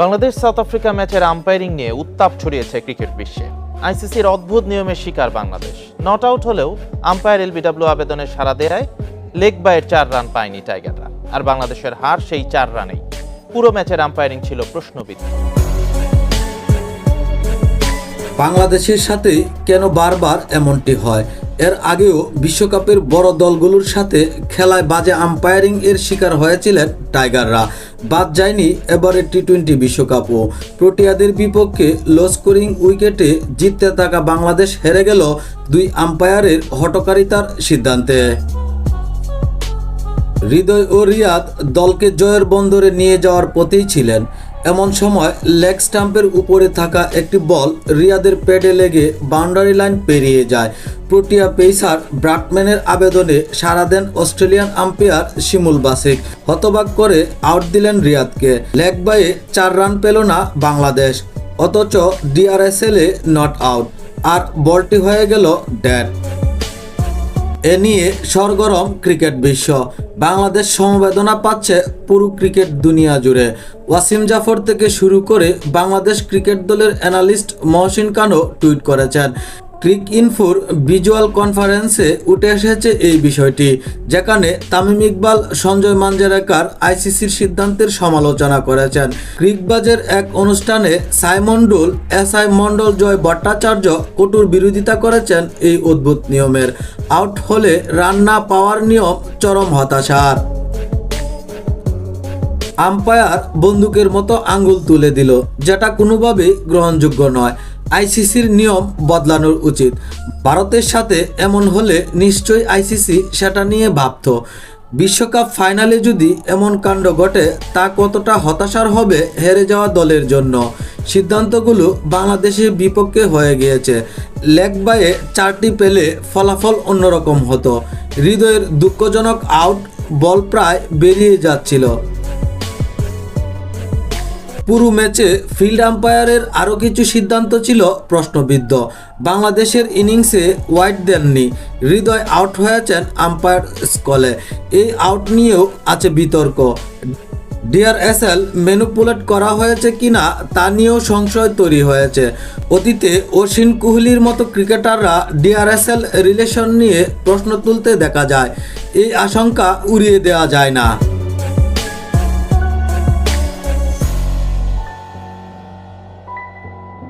Bangladesh, South Africa ম্যাচের umpiring নিয়ে উত্তাপ ছড়িয়েছে ক্রিকেট বিশ্বে। আইসিসির অদ্ভুত নিয়মের শিকার বাংলাদেশ। নট আউট হলেও আম্পায়ার এলবিডব্লিউ আবেদনের সারা দেয় লেগ বাইয়ের চার রান পায়নি টাইগাররা। আর বাংলাদেশের হার সেই চার রানেই। পুরো ম্যাচের আম্পায়ারিং ছিল প্রশ্নবিদ্ধ। বাংলাদেশের সাথে কেন বারবার এমনটি হয়? এর আগেও বিশ্বকাপের বড় দলগুলোর সাথে খেলায় বাজে আম্পায়ারিং এর শিকার হয়েছিলেন টাইগাররা। বাদ যায়নি এবারের টি টোয়েন্টি বিশ্বকাপও। প্রোটিয়াদের বিপক্ষে লো স্কোরিং উইকেটে জিততে থাকা বাংলাদেশ হেরে গেল দুই আম্পায়ারের হটকারিতার সিদ্ধান্তে। হৃদয় ও রিয়াদ দলকে জয়ের বন্দরে নিয়ে যাওয়ার পথেই ছিলেন এমন সময় লেগ স্টাম্পের উপরে থাকা একটি বল রিয়াদের প্যাডে লেগে বাউন্ডারি লাইন পেরিয়ে যায়। প্রোটিয়া পেসার ব্রাটম্যানের আবেদনে সাড়া দেন অস্ট্রেলিয়ান আম্পায়ার শিমুল বাসিক। হতবাক করে আউট দিলেন রিয়াদকে। লেগ বাইয়ে চার রান পেল না বাংলাদেশ। অথচ ডিআরএসএল নট আউট। আর বলটি হয়ে গেল ড্যাড এ নিয়ে সরগরম ক্রিকেট বিশ্ব। বাংলাদেশ সমবেদনা পাচ্ছে পুরো ক্রিকেট দুনিয়া জুড়ে। ওয়াসিম জাফর থেকে শুরু করে বাংলাদেশ ক্রিকেট দলের অ্যানালিস্ট মহসিন খানও টুইট করেছেন। ক্রিক ইনফোর ভিজুয়াল কনফারেন্সে উঠে এসেছে এই বিষয়টি, যেখানে তামিম ইকবাল, সঞ্জয় মাঞ্জারেকার আইসিসির সিদ্ধান্তের সমালোচনা করেছেন। ক্রিকবাজের এক অনুষ্ঠানে Simon Doull, S I Mondal Joy Bhattacharya কটুর বিরোধিতা করেছেন এই অদ্ভুত নিয়মের। আউট হলে রান না পাওয়ার নিয়ম চরম হতাশার। আম্পায়ার বন্দুকের মতো আঙ্গুল তুলে দিল, যেটা কোনোভাবেই গ্রহণযোগ্য নয়। আইসিসির নিয়ম বদলানোর উচিত। ভারতের সাথে এমন হলে নিশ্চয়ই আইসিসি সেটা নিয়ে ভাবত। বিশ্বকাপ ফাইনালে যদি এমন কাণ্ড ঘটে, তা কতটা হতাশার হবে হেরে যাওয়া দলের জন্য। সিদ্ধান্তগুলো বাংলাদেশের বিপক্ষে হয়ে গিয়েছে। লেগ বাইয়ে চারটি পেলে ফলাফল অন্যরকম হতো। হৃদয়ের দুঃখজনক আউট বল প্রায় বেরিয়ে যাচ্ছিল। পুরো ম্যাচে ফিল্ড আম্পায়ারের আরও কিছু সিদ্ধান্ত ছিল প্রশ্নবিদ্ধ। বাংলাদেশের ইনিংসে ওয়াইড দেননি। হৃদয় আউট হয়েছেন আম্পায়ার স্কলে। এই আউট নিয়েও আছে বিতর্ক। ডিআরএসএল ম্যানুপুলেট করা হয়েছে কিনা তা নিয়েও সংশয় তৈরি হয়েছে। অতীতে অশ্বিন কোহলির মতো ক্রিকেটাররা ডিআরএসএল রিলেশন নিয়ে প্রশ্ন তুলতে দেখা যায়। এই আশঙ্কা উড়িয়ে দেওয়া যায় না।